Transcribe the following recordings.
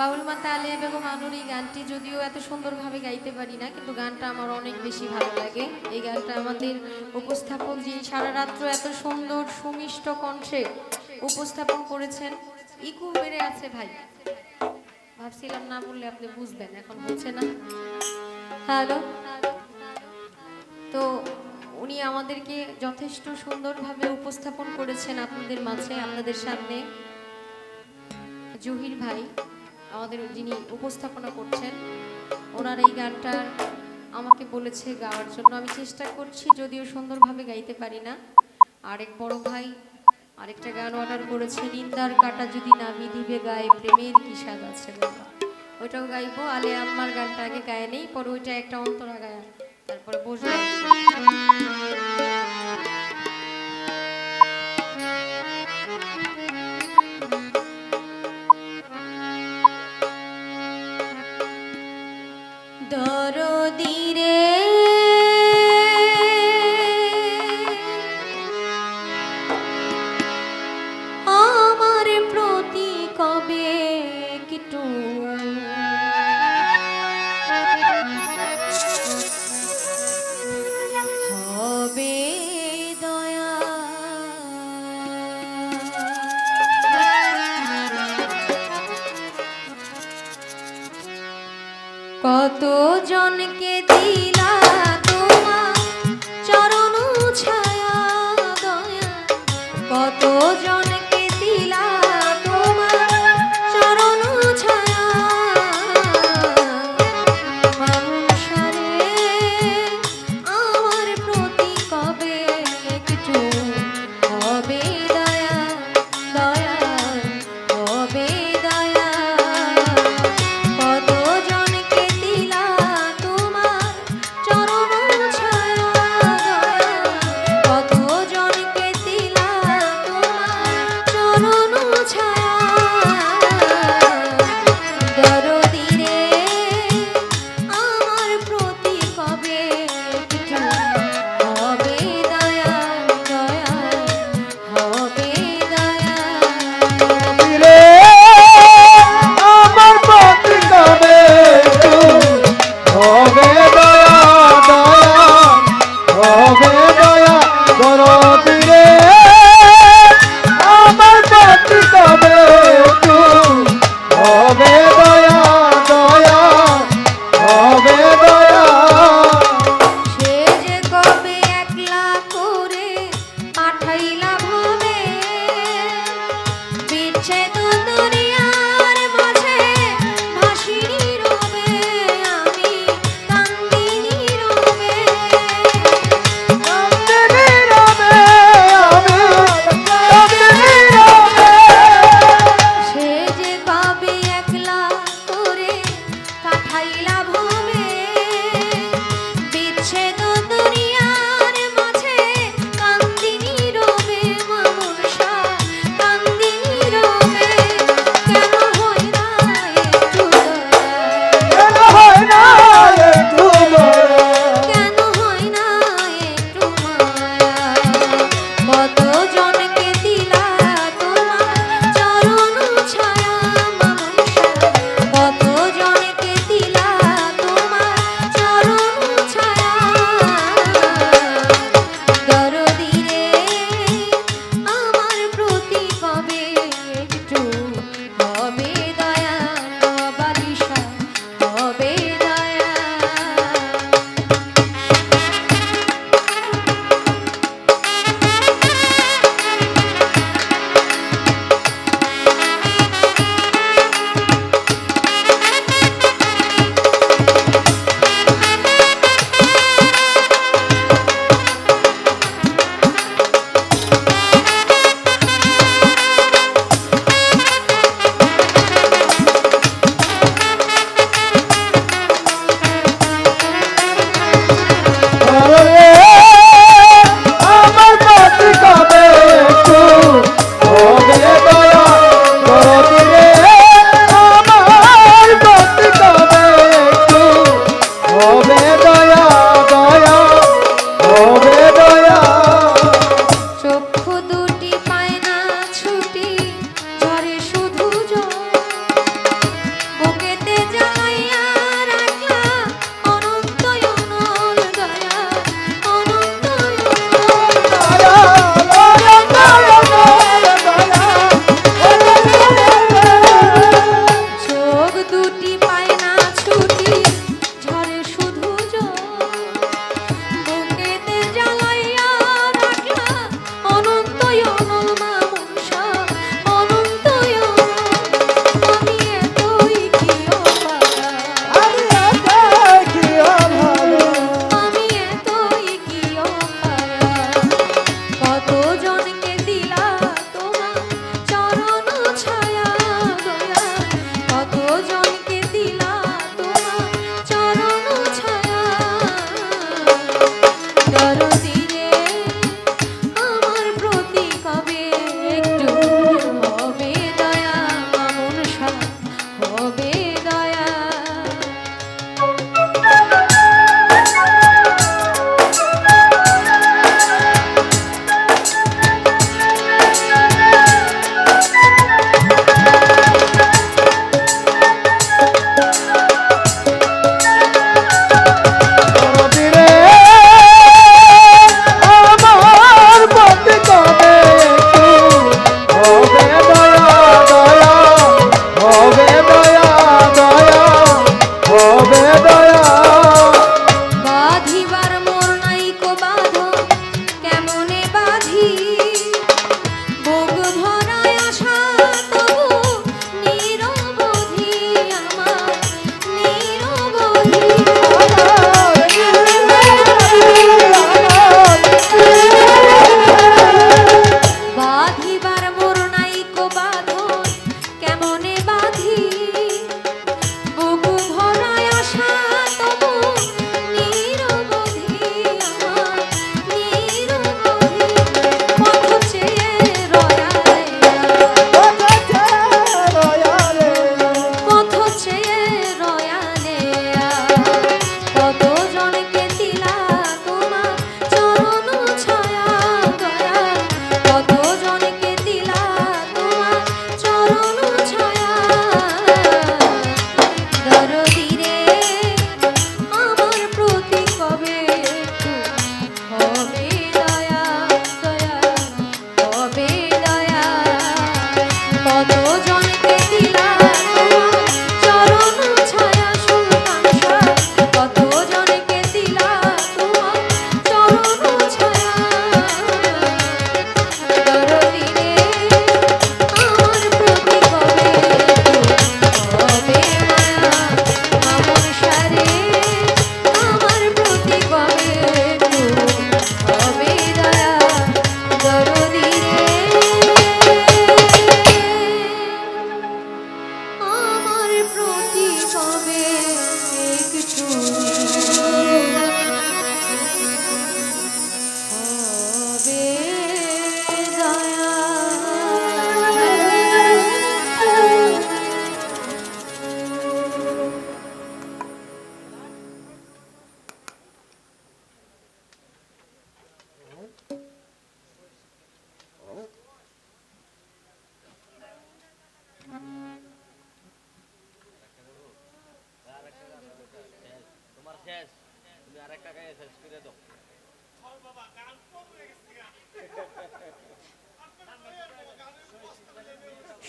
বাউল মাতা আলিয়া বেগম আনুর এই গানটি যদিও এত সুন্দরভাবে গাইতে পারি না, কিন্তু গানটা আমার অনেক বেশি ভালো লাগে। এই গানটা আমাদের উপস্থাপক যিনি সারা রাত্র এত সুন্দর, সুমিষ্ট কণ্ঠে উপস্থাপন করেছেন, ইকু মেরে আছে ভাই। ভাবছিলাম না বললে আপনি বুঝবেন, এখন হচ্ছে না। হ্যালো? তো উনি আমাদেরকে যথেষ্ট সুন্দরভাবে উপস্থাপন করেছেন আপনাদের মাঝে, আপনাদের সামনে। জহির ভাই। আমাদের যিনি উপস্থাপনা করছেন, ওনার এই গানটার আমাকে বলেছে গাওয়ার জন্য। আমি চেষ্টা করছি, যদিও সুন্দরভাবে গাইতে পারি না। আরেক বড় ভাই, আরেকটা গান অর্ডার করেছে, নিন্দার কাটা যদি না বিধিবে গায়ে প্রেমের কি স্বাদ আছে ওইটাও গাইবো। আলে আম্মার গানটা আগে গায়ে নেই, পরে ওইটা একটা অন্তরা গায়া তারপরে বসবো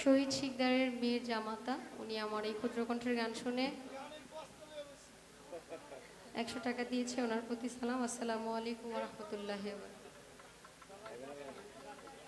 শহীদ শিকদারের মেয়ের জামাতা, উনি আমার এই ক্ষুদ্র কণ্ঠের গান শুনে একশো টাকা দিয়েছে ওনার প্রতি সালাম। আসসালামু আলাইকুম রহমতুল্লাহ